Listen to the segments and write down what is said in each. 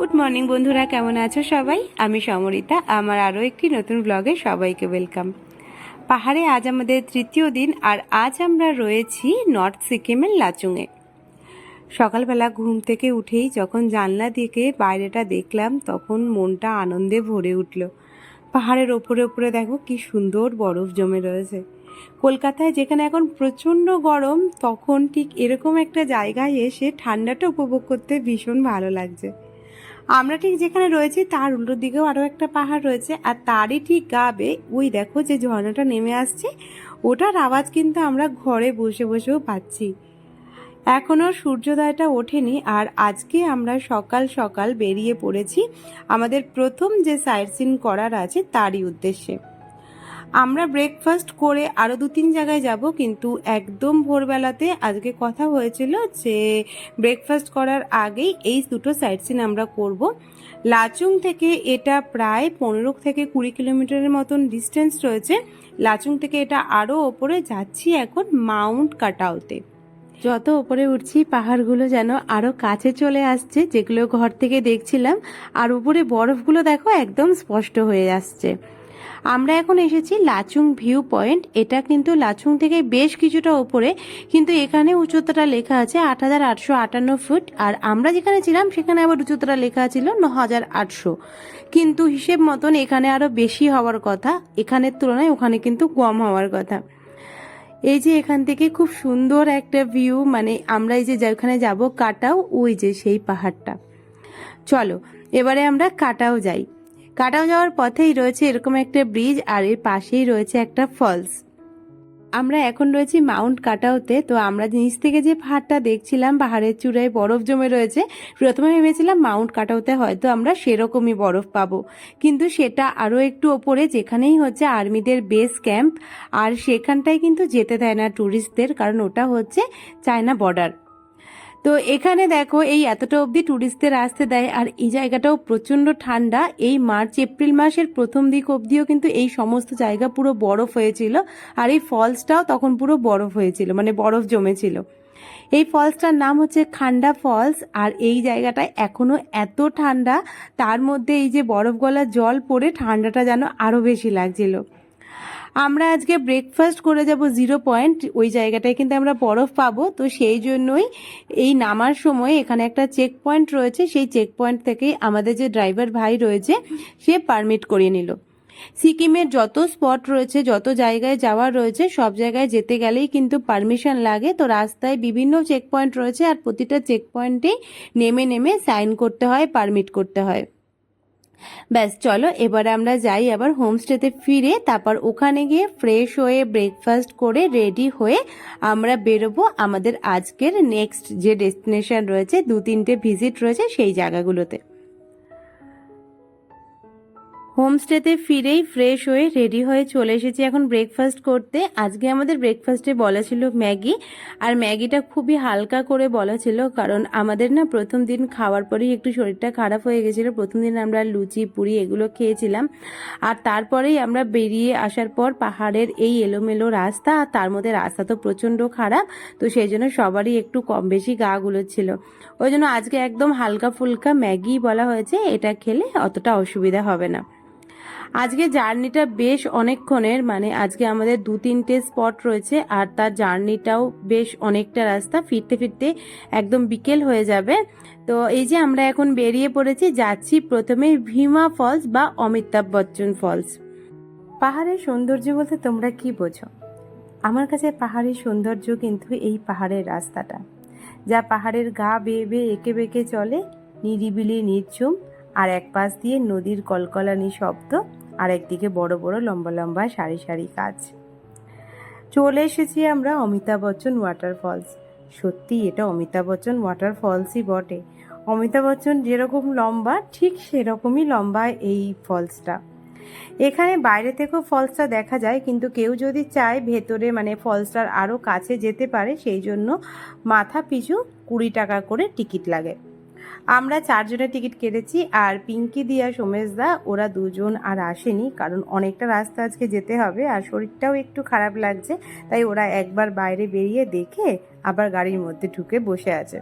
Good morning বন্ধুরা, কেমন আছো সবাই? আমি সমরিতা, আমার আরও একটি নতুন ব্লগে সবাইকে ওয়েলকাম পাহাড়ে আজ আমাদের তৃতীয় দিন, আর আজ আমরা রয়েছি নর্থ সিকিমের লাচুংয়ে। সকালবেলা ঘুম থেকে উঠেই যখন জানলা দিকে বাইরেটা দেখলাম, তখন মনটা আনন্দে ভরে উঠল। পাহাড়ের ওপরে ওপরে দেখো কি সুন্দর বরফ জমে রয়েছে। কলকাতায় যেখানে এখন প্রচণ্ড গরম, তখন ঠিক এরকম একটা জায়গায় এসে ঠান্ডাটা উপভোগ করতে ভীষণ ভালো লাগছে। আমরা ঠিক যেখানে রয়েছি, তার উল্টো দিকেও আরও একটা পাহাড় রয়েছে, আর তারই ঠিক গাবে, ওই দেখো যে ঝর্ণাটা নেমে আসছে, ওটার আওয়াজ কিন্তু আমরা ঘরে বসে বসেও পাচ্ছি। এখনও সূর্যোদয়টা ওঠেনি, আর আজকে আমরা সকাল সকাল বেরিয়ে পড়েছি আমাদের প্রথম যে সাইট সিন করার আছে, তারই উদ্দেশ্যে। আমরা ব্রেকফাস্ট করে আরও দু তিন জায়গায় যাব, কিন্তু একদম ভোরবেলাতে আজকে কথা হয়েছিল যে ব্রেকফাস্ট করার আগেই এই দুটো সাইট সিন আমরা করব। লাচুং থেকে এটা প্রায় পনেরো থেকে কুড়ি কিলোমিটারের মতন ডিস্টেন্স রয়েছে। লাচুং থেকে এটা আরও ওপরে যাচ্ছি এখন মাউন্ট কাটাওতে যত ওপরে উঠছি, পাহাড়গুলো যেন আরও কাছে চলে আসছে, যেগুলো ঘর থেকে দেখছিলাম, আর উপরে বরফগুলো দেখো একদম স্পষ্ট হয়ে আসছে। আমরা এখন এসেছি লাচুং ভিউ পয়েন্ট। এটা কিন্তু লাচুং থেকে বেশ কিছুটা ওপরে কিন্তু এখানে উচ্চতাটা লেখা আছে আট হাজার আটশো আটান্ন ফুট, আর আমরা যেখানে ছিলাম সেখানে আবার উচ্চতাটা লেখা ছিল ন হাজার আটশো। কিন্তু হিসেব মতন এখানে আরও বেশি হওয়ার কথা, এখানের তুলনায় ওখানে কিন্তু কম হওয়ার কথা। এই যে এখান থেকে খুব সুন্দর একটা ভিউ মানে আমরা এই যে যেখানে যাব কাটাও ওই যে সেই পাহাড়টা। চলো, এবারে আমরা কাটাও যাই। কাটাও যাওয়ার পথেই রয়েছে এরকম একটা ব্রিজ আর এর পাশেই রয়েছে একটা ফলস আমরা এখন রয়েছি মাউন্ট কাটাওতে, তো আমরা নিচ থেকে যে পাহাড়টা দেখছিলাম, পাহাড়ের চূড়ায় বরফ জমে রয়েছে, প্রথমে ভেবেছিলাম মাউন্ট কাটাওতে হয়তো আমরা সেরকমই বরফ পাবো। কিন্তু সেটা আরও একটু ওপরে, যেখানেই হচ্ছে আর্মিদের বেস ক্যাম্প আর সেখানটায় কিন্তু যেতে দেয় না ট্যুরিস্টদের কারণ ওটা হচ্ছে চায়না বর্ডার তো এখানে দেখো, এই এতটা অবধি ট্যুরিস্টদের আসতে দেয়, আর এই জায়গাটাও প্রচণ্ড ঠান্ডা। এই মার্চ, এপ্রিল মাসের প্রথম দিক অবধিও কিন্তু এই সমস্ত জায়গা পুরো বরফ হয়েছিল, আর এই ফলসটাও তখন পুরো বরফ হয়েছিল মানে বরফ জমেছিল। এই ফলসটার নাম হচ্ছে খান্ডা ফলস, আর এই জায়গাটায় এখনও এত ঠান্ডা, তার মধ্যে এই যে বরফ গলার জল পড়ে ঠান্ডাটা যেন আরও বেশি লাগছিল। আমরা আজকে ব্রেকফাস্ট করে যাব জিরো পয়েন্ট ওই জায়গাটায় কিন্তু আমরা বরফ পাবো, তো সেই জন্যই এই নামার সময় এখানে একটা চেক পয়েন্ট রয়েছে, সেই চেক পয়েন্ট থেকেই আমাদের যে ড্রাইভার ভাই রয়েছে, সে পারমিট করিয়ে নিল। সিকিমের যত স্পট রয়েছে, যত জায়গায় যাওয়ার রয়েছে, সব জায়গায় যেতে গেলেই কিন্তু পারমিশন লাগে, তো রাস্তায় বিভিন্ন চেক পয়েন্ট রয়েছে, আর প্রতিটা চেক পয়েন্টেই নেমে নেমে সাইন করতে হয় পারমিট করতে হয়। ব্যাস, চলো, এবার আমরা যাই আবার হোমস্টেতে ফিরে, তারপর ওখানে গিয়ে ফ্রেশ হয়ে ব্রেকফাস্ট করে রেডি হয়ে আমরা বেরোবো আমাদের আজকের নেক্সট যে ডেস্টিনেশন রয়েছে দু তিনটে ভিজিট রয়েছে সেই জায়গাগুলোতে। হোমস্টেতে ফিরেই ফ্রেশ হয়ে রেডি হয়ে চলে এসেছি এখন ব্রেকফাস্ট করতে। আজকে আমাদের ব্রেকফাস্টে বলা ছিল ম্যাগি। আর ম্যাগিটা খুবই হালকা করে বলা ছিল কারণ আমাদের না প্রথম দিন খাওয়ার পরেই একটু শরীরটা খারাপ হয়ে গেছিল। প্রথম দিন আমরা লুচি, পুরি এগুলো খেয়েছিলাম। আর তারপরেই আমরা বেরিয়ে আসার পর পাহাড়ের এই এলোমেলো রাস্তা আর তার মধ্যে রাস্তা তো প্রচণ্ড খারাপ, তো সেই জন্য সবারই একটু কম বেশি গা গুলো ছিল ওই জন্য আজকে একদম হালকা ফুলকা ম্যাগি বলা হয়েছে। এটা খেলে অতটা অসুবিধা হবে না। আজকে জার্নিটা বেশ অনেকক্ষণের মানে আজকে আমাদের দু তিনটে স্পট রয়েছে, আর তার জার্নিটাও বেশ অনেকটা রাস্তা। ফিরতে ফিরতে একদম বিকেল হয়ে যাবে। তো এই যে আমরা এখন বেরিয়ে পড়েছি, যাচ্ছি প্রথমে ভীমা ফলস বা অমিতাভ বচ্চন ফলস পাহাড়ের সৌন্দর্য বলতে তোমরা কি বোঝো? আমার কাছে পাহাড়ের সৌন্দর্য কিন্তু এই পাহাড়ের রাস্তাটা। যা পাহাড়ের গা বেয়ে বেয়ে এঁকে বেঁকে চলে, নিরিবিলি নির্ঝুম, আর এক পাশ দিয়ে নদীর কলকলানি শব্দ। আর একদিকে বড় বড় লম্বা লম্বা সারি সারি কাজ চলে এসেছি আমরা অমিতাভ বচ্চন ওয়াটারফলস সত্যি এটা অমিতাভ বচ্চন ওয়াটারফলসই বটে। অমিতাভ বচ্চন যেরকম লম্বা, ঠিক সেরকমই লম্বা এই ফলসটা এখানে বাইরে থেকেও ফলসটা দেখা যায়, কিন্তু কেউ যদি চায় ভেতরে মানে ফলসটার আরও কাছে যেতে পারে, সেই জন্য মাথা পিছু কুড়ি টাকা করে টিকিট লাগে। আমরা চারজনের টিকিট কেটেছি আর পিঙ্কি দিয়া সোমেশদা ওরা দুজন আর আসেনি, কারণ অনেকটা রাস্তা আজকে যেতে হবে আর শরীরটাও একটু খারাপ লাগছে, তাই ওরা একবার বাইরে বেরিয়ে দেখে আবার গাড়ির মধ্যে ঢুকে বসে আছে।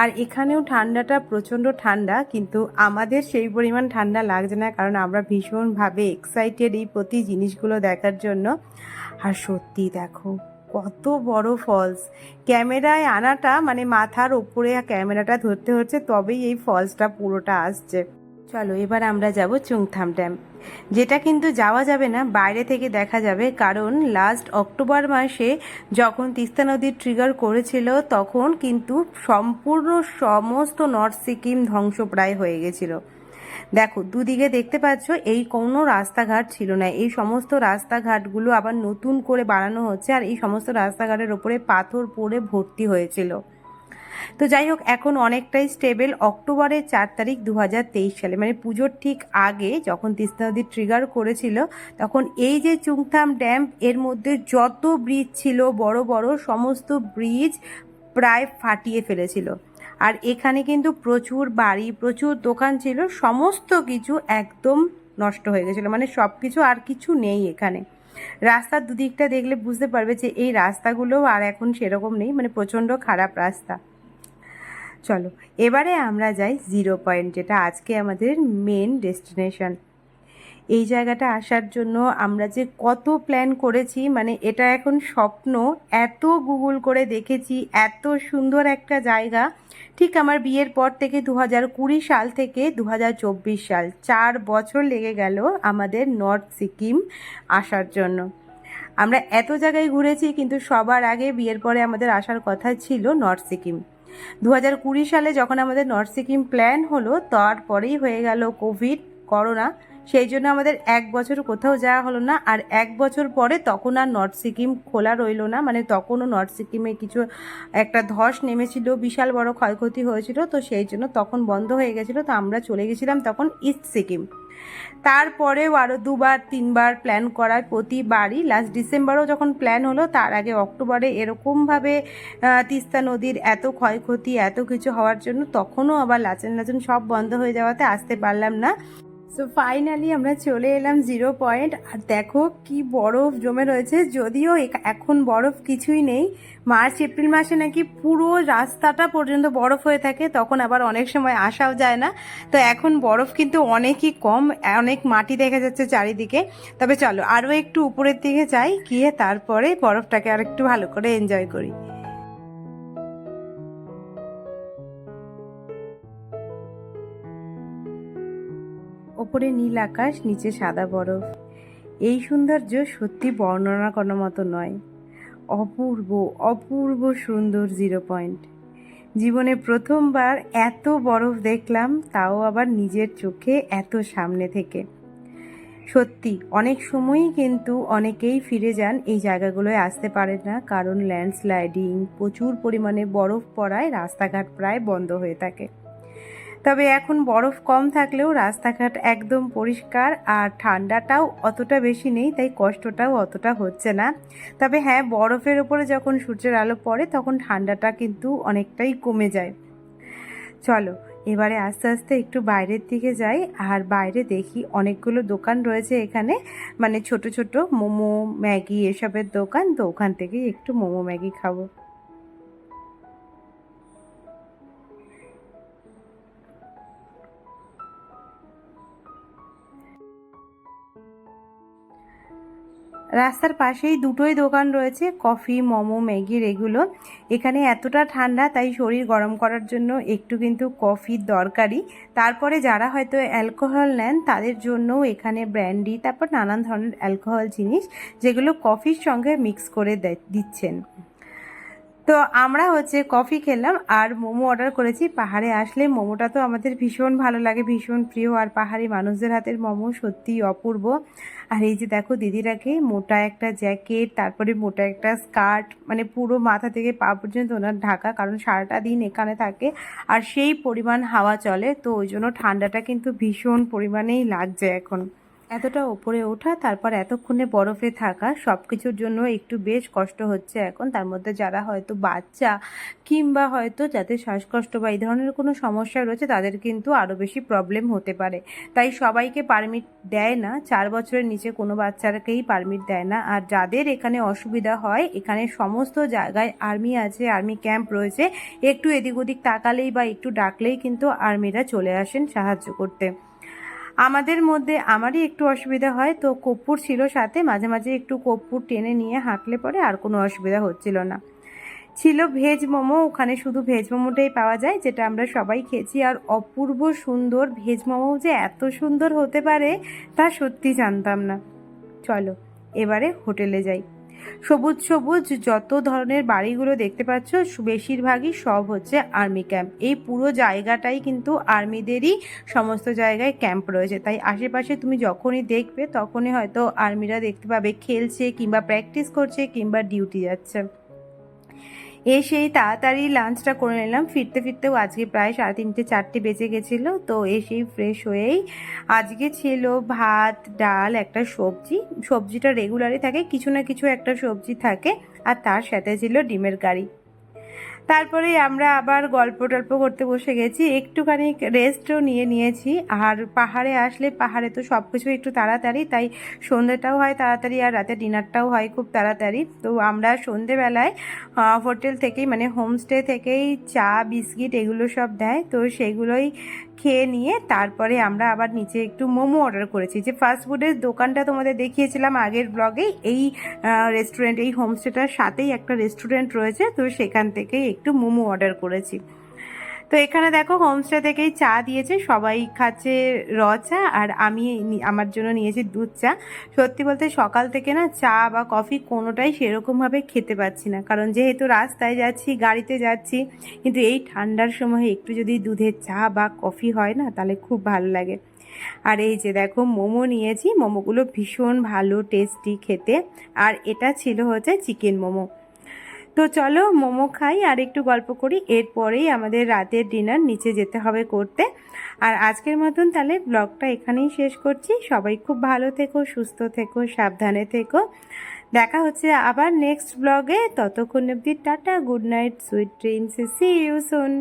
আর এখানেও ঠান্ডাটা প্রচণ্ড ঠান্ডা, কিন্তু আমাদের সেই পরিমাণ ঠান্ডা লাগছে না, কারণ আমরা ভীষণভাবে এক্সাইটেড এই প্রতি জিনিসগুলো দেখার জন্য। আর সত্যি দেখো কত বড় ফলস ক্যামেরায় আনাটা মানে মাথার ওপরে ক্যামেরাটা ধরতে হচ্ছে, তবেই এই ফলসটা পুরোটা আসছে। চলো, এবার আমরা যাব চুংথাম ড্যাম যেটা কিন্তু যাওয়া যাবে না, বাইরে থেকে দেখা যাবে, কারণ লাস্ট অক্টোবর মাসে যখন তিস্তা নদীর ট্রিগার করেছিল, তখন কিন্তু সম্পূর্ণ সমস্ত নর্থ সিকিম ধ্বংসপ্রায় হয়ে গেছিল। দেখো, দুদিকে দেখতে পাচ্ছ এই কোনো রাস্তাঘাট ছিল না। এই সমস্ত রাস্তাঘাটগুলো আবার নতুন করে বানানো হচ্ছে আর এই সমস্ত রাস্তাঘাটের ওপরে পাথর পড়ে ভর্তি হয়েছিল। তো যাই হোক, এখন অনেকটাই স্টেবল অক্টোবরের চার তারিখ দু হাজার তেইশ সালে মানে পুজোর ঠিক আগে যখন তিস্তা নদী ট্রিগার করেছিল, তখন এই যে চুংথাম ড্যাম এর মধ্যে যত ব্রিজ ছিল, বড় বড় সমস্ত ব্রিজ প্রায় ফাটিয়ে ফেলেছিল। আর এখানে কিন্তু প্রচুর বাড়ি, প্রচুর দোকান ছিল, সমস্ত কিছু একদম নষ্ট হয়ে গেছিল মানে সব কিছু আর কিছু নেই এখানে। রাস্তার দুদিকটা দেখলে বুঝতে পারবে যে এই রাস্তাগুলো আর এখন সেরকম নেই মানে প্রচণ্ড খারাপ রাস্তা। চলো, এবারে আমরা যাই জিরো পয়েন্ট যেটা আজকে আমাদের মেন ডেস্টিনেশন এই জায়গাটা আসার জন্য আমরা যে কত প্ল্যান করেছি মানে এটা এখন স্বপ্ন। এত গুগল করে দেখেছি, এত সুন্দর একটা জায়গা। ঠিক আমার বিয়ের পর থেকে দু হাজার কুড়ি সাল থেকে দু হাজার চব্বিশ সাল চার বছর লেগে গেল আমাদের নর্থ সিকিম আসার জন্য। আমরা এত জায়গায় ঘুরেছি, কিন্তু সবার আগে বিয়ের পরে আমাদের আসার কথা ছিল নর্থ সিকিম দু হাজার কুড়ি সালে যখন আমাদের নর্থ সিকিম প্ল্যান হলো, তারপরেই হয়ে গেল কোভিড করোনা সেই জন্য আমাদের এক বছর কোথাও যাওয়া হলো না, আর এক বছর পরে তখন আর নর্থ সিকিম খোলা রইল না। মানে তখনও নর্থ সিকিমে কিছু একটা ধস নেমেছিল, বিশাল বড় ক্ষয়ক্ষতি হয়েছিল, তো সেই জন্য তখন বন্ধ হয়ে গেছিল, তো আমরা চলে গেছিলাম তখন ইস্ট সিকিম। তারপরেও আরও দুবার, তিনবার প্ল্যান করায় প্রতিবারই লাস্ট ডিসেম্বরেও যখন প্ল্যান হলো, তার আগে অক্টোবরে এরকমভাবে তিস্তা নদীর এত ক্ষয়ক্ষতি, এত কিছু হওয়ার জন্য তখনও আবার লাচেন লাচেন সব বন্ধ হয়ে যাওয়াতে আসতে পারলাম না। সো ফাইনালি আমরা চলে এলাম জিরো পয়েন্ট আর দেখো কি বরফ জমে রয়েছে। যদিও এখন বরফ কিছুই নেই। মার্চ, এপ্রিল মাসে নাকি পুরো রাস্তাটা পর্যন্ত বরফ হয়ে থাকে। তখন আবার অনেক সময় আসাও যায় না। তো এখন বরফ কিন্তু অনেকই কম। অনেক মাটি দেখা যাচ্ছে চারিদিকে। তবে চলো, আরও একটু উপরের দিকে যাই। গিয়ে তারপরে বরফটাকে আর একটু ভালো করে এনজয় করি। ওপরে নীল আকাশ, নিচে সাদা বরফ। এই সৌন্দর্য সত্যি বর্ণনা করার মতো নয়। অপূর্ব অপূর্ব সুন্দর জিরো পয়েন্ট জীবনে প্রথমবার এত বরফ দেখলাম, তাও আবার নিজের চোখে এত সামনে থেকে। সত্যি, অনেক সময়ই কিন্তু অনেকেই ফিরে যান এই জায়গাগুলোয় আসতে পারে না, কারণ ল্যান্ডস্লাইডিং প্রচুর পরিমাণে বরফ পড়ায় রাস্তাঘাট প্রায় বন্ধ হয়ে থাকে। তবে এখন বরফ কম থাকলেও রাস্তাঘাট একদম পরিষ্কার আর ঠান্ডাটাও অতটা বেশি নেই, তাই কষ্টটাও অতটা হচ্ছে না। তবে হ্যাঁ বরফের ওপরে যখন সূর্যের আলো পড়ে তখন ঠান্ডাটা কিন্তু অনেকটাই কমে যায়। চলো, এবারে আস্তে আস্তে একটু বাইরের দিকে যাই আর বাইরে দেখি অনেকগুলো দোকান রয়েছে এখানে। মানে ছোট ছোট মোমো, ম্যাগি এসবের দোকান, তো ওখান থেকেই একটু মোমো, ম্যাগি খাব। রাস্তার পাশেই দুটোই দোকান রয়েছে, কফি, মোমো ম্যাগির এগুলো এখানে এতটা ঠান্ডা, তাই শরীর গরম করার জন্য একটু কিন্তু কফির দরকারি তারপরে যারা হয়তো অ্যালকোহল নেন, তাদের জন্যও এখানে ব্র্যান্ডি, তারপর নানান ধরনের অ্যালকোহল জিনিস, যেগুলো কফির সঙ্গে মিক্স করে দিচ্ছেন। তো আমরা হচ্ছে কফি খেলাম আর মোমো অর্ডার করেছি। পাহাড়ে আসলে মোমোটা তো আমাদের ভীষণ ভালো লাগে, ভীষণ প্রিয়। আর পাহাড়ি মানুষদের হাতের মোমো সত্যিই অপূর্ব। আর এই যে দেখো দিদিরাকে মোটা একটা জ্যাকেট, তারপরে মোটা একটা স্কার্ট মানে পুরো মাথা থেকে পা পর্যন্ত ওনার ঢাকা, কারণ সারাটা দিন এখানে থাকে। আর সেই পরিমাণ হাওয়া চলে, তো ওই জন্য ঠান্ডাটা কিন্তু ভীষণ পরিমাণেই লাগছে এখন। এতটা ওপরে ওঠা, তারপর এতক্ষণে বরফে থাকা সব কিছুর জন্য একটু বেশ কষ্ট হচ্ছে এখন। তার মধ্যে যারা হয়তো বাচ্চা কিংবা হয়তো যাদের শ্বাসকষ্ট বা এই ধরনের কোনো সমস্যা রয়েছে, তাদের কিন্তু আরও বেশি প্রবলেম হতে পারে। তাই সবাইকে পারমিট দেয় না। চার বছরের নিচে কোনো বাচ্চাকেই পারমিট দেয় না। আর যাদের এখানে অসুবিধা হয়, এখানে সমস্ত জায়গায় আর্মি আছে আর্মি ক্যাম্প রয়েছে। একটু এদিক ওদিক তাকালেই বা একটু ডাকলেই কিন্তু আর্মিরা চলে আসেন সাহায্য করতে। আমাদের মধ্যে আমারই একটু অসুবিধা হয়, তো কর্পূর ছিল সাথে, মাঝে মাঝে একটু কর্পূর টেনে নিয়ে হাঁটলে পরে আর কোনো অসুবিধা হচ্ছিল না। ছিল ভেজ মোমো, ওখানে শুধু ভেজ মোমোটাই পাওয়া যায়, যেটা আমরা সবাই খেয়েছি। আর অপূর্ব সুন্দর ভেজ মোমো যে এত সুন্দর হতে পারে, তা সত্যি জানতাম না। চলো, এবারে হোটেলে যাই। সবুজ সবুজ যত ধরনের বাড়িগুলো দেখতে পাচ্ছ বেশিরভাগই সব হচ্ছে আর্মি ক্যাম্প। এই পুরো জায়গাটাই কিন্তু আর্মিদেরই সমস্ত জায়গায় ক্যাম্প রয়েছে। তাই আশেপাশে তুমি যখনই দেখবে, তখনই হয়তো আর্মিরা দেখতে পাবে, খেলছে কিংবা প্র্যাকটিস করছে কিংবা ডিউটি যাচ্ছে। এসেই তাড়াতাড়ি লাঞ্চটা করে নিলাম। ফিরতে ফিরতেও আজকে প্রায় সাড়ে তিনটে, চারটে বেজে গেছিল। তো এসেই ফ্রেশ হয়েই আজকে ছিল ভাত, ডাল, একটা সবজি। সবজিটা রেগুলারই থাকে, কিছু না কিছু একটা সবজি থাকে। আর তার সাথে ছিল ডিমের কারি। তারপরে আমরা আবার গল্প টল্প করতে বসে গেছি। একটুখানি রেস্টও নিয়ে নিয়েছি। আর পাহাড়ে আসলে পাহাড়ে তো সব কিছু একটু তাড়াতাড়ি, তাই সন্ধ্যেটাও হয় তাড়াতাড়ি আর রাতে ডিনারটাও হয় খুব তাড়াতাড়ি। তো আমরা সন্ধেবেলায় হোটেল থেকেই মানে হোমস্টে থেকেই চা, বিস্কিট এগুলো সব দেয়। তো সেগুলোই খেয়ে নিয়ে তারপরে আমরা আবার নিচে একটু মোমো অর্ডার করেছি। যে ফাস্ট ফুডের দোকানটা তোমাদের দেখিয়েছিলাম আগের ব্লগে এই রেস্টুরেন্ট এই হোমস্টেটার সাথেই একটা রেস্টুরেন্ট রয়েছে, তো সেখান থেকেই একটু মোমো অর্ডার করেছি। তো এখানে দেখো হোমস্টে থেকেই চা দিয়েছে, সবাই খাচ্ছে র চা আর আমি আমার জন্য নিয়েছি দুধ চা। সত্যি বলতে সকাল থেকে না চা বা কফি কোনোটাই সেরকমভাবে খেতে পাচ্ছি না। কারণ যেহেতু রাস্তায় যাচ্ছি, গাড়িতে যাচ্ছি, কিন্তু এই ঠান্ডার সময় একটু যদি দুধের চা বা কফি হয় না, তাহলে খুব ভালো লাগে। আর এই যে দেখো মোমো নিয়েছি, মোমোগুলো ভীষণ ভালো টেস্টি খেতে। আর এটা ছিল হচ্ছে চিকেন মোমো। তো চলো মোমো খাই আর একটু গল্প করি। এরপরেই আমাদের রাতের ডিনার নিচে যেতে হবে করতে। আর আজকের মতন তাহলে ব্লগটা এখানেই শেষ করছি। সবাই খুব ভালো থেকো, সুস্থ থেকো, সাবধানে থেকো। দেখা হচ্ছে আবার নেক্সট ব্লগে ততক্ষণ অব্দি tata good night sweet dreams see you soon